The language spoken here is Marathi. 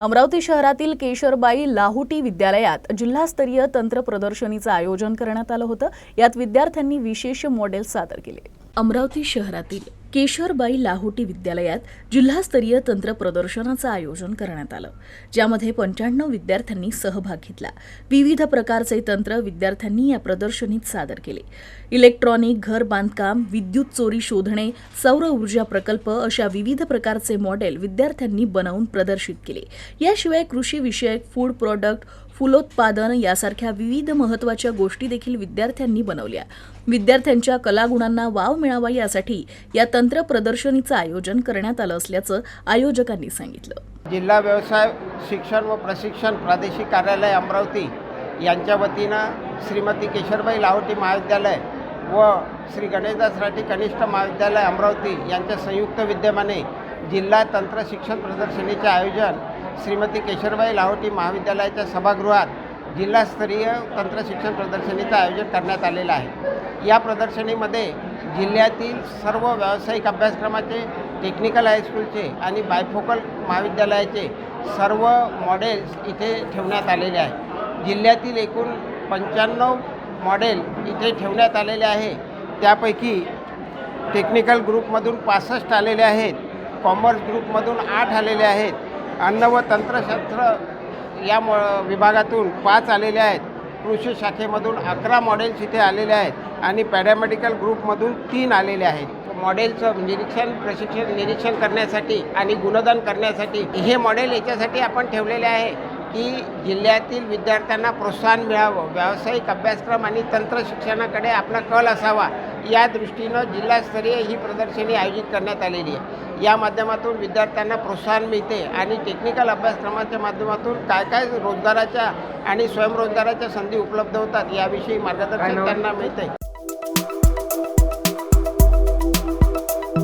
अमरावती शहरातील केशरबाई लाहुटी विद्यालयात जिल्हास्तरीय तंत्र प्रदर्शनीचं आयोजन करण्यात आलं होतं. यात विद्यार्थ्यांनी विशेष मॉडेल सादर केले. अमरावती शहरातील केशरबाई लाहोटी विद्यालयात जिल्हास्तरीय तंत्र प्रदर्शनाचं आयोजन करण्यात आलं ज्यामध्ये पंच्याण्णव विद्यार्थ्यांनी सहभाग घेतला. विविध प्रकारचे तंत्र विद्यार्थ्यांनी या प्रदर्शनीत सादर केले. इलेक्ट्रॉनिक घर बांधकाम विद्युत चोरी शोधणे सौर ऊर्जा प्रकल्प अशा विविध प्रकारचे मॉडेल विद्यार्थ्यांनी बनवून प्रदर्शित केले. याशिवाय कृषी विषयक फूड प्रॉडक्ट फुलोत्पादन यासारख्या विविध महत्त्वाच्या गोष्टी देखील विद्यार्थ्यांनी बनवल्या. विद्यार्थ्यांच्या कलागुणांना वाव मिळावा यासाठी या तंत्र प्रदर्शनीचं आयोजन करण्यात आलं असल्याचं आयोजकांनी सांगितलं. जिल्हा व्यवसाय शिक्षण व प्रशिक्षण प्रादेशिक कार्यालय अमरावती यांच्या वतीनं श्रीमती केशरबाई लाहोटी महाविद्यालय व श्री गणेशदास राठी कनिष्ठ महाविद्यालय अमरावती यांच्या संयुक्त विद्यमाने जिल्हा तंत्र शिक्षण प्रदर्शनीचे आयोजन श्रीमती केशरबाई लाहोटी महाविद्यालयाच्या सभागृहात जिल्हास्तरीय तंत्र शिक्षण प्रदर्शनीचं आयोजन करण्यात आलेलं आहे. या प्रदर्शनीमध्ये जिल्ह्यातील सर्व व्यावसायिक अभ्यासक्रमाचे टेक्निकल हायस्कूलचे आणि बायफोकल महाविद्यालयाचे सर्व मॉडेल्स इथे ठेवण्यात आलेले आहे. जिल्ह्यातील एकूण पंच्याण्णव मॉडेल इथे ठेवण्यात आलेले आहे. त्यापैकी टेक्निकल ग्रुपमधून पासष्ट आलेले आहेत. कॉमर्स ग्रुपमधून आठ आलेले आहेत. अन्न व तंत्रशास्त्र या म विभागातून पाच आलेले आहेत. कृषी शाखेमधून अकरा मॉडेल्स इथे आलेले आहेत आणि पॅरामेडिकल ग्रुपमधून तीन आलेले आहेत. मॉडेलचं निरीक्षण प्रशिक्षण निरीक्षण करण्यासाठी आणि गुणदान करण्यासाठी हे मॉडेल याच्यासाठी आपण ठेवलेले आहे की जिल्ह्यातील विद्यार्थ्यांना प्रोत्साहन मिळावं. व्यावसायिक अभ्यासक्रम आणि तंत्र शिक्षणाकडे आपला कल असावा. या दृष्टीनं जिल्हास्तरीय ही प्रदर्शनी आयोजित करण्यात आलेली आहे. या माध्यमातून विद्यार्थ्यांना प्रोत्साहन मिळते आणि टेक्निकल अभ्यासक्रमाच्या माध्यमातून काय काय रोजगाराच्या आणि स्वयंरोजगाराच्या संधी उपलब्ध होतात याविषयी मार्गदर्शन त्यांना मिळते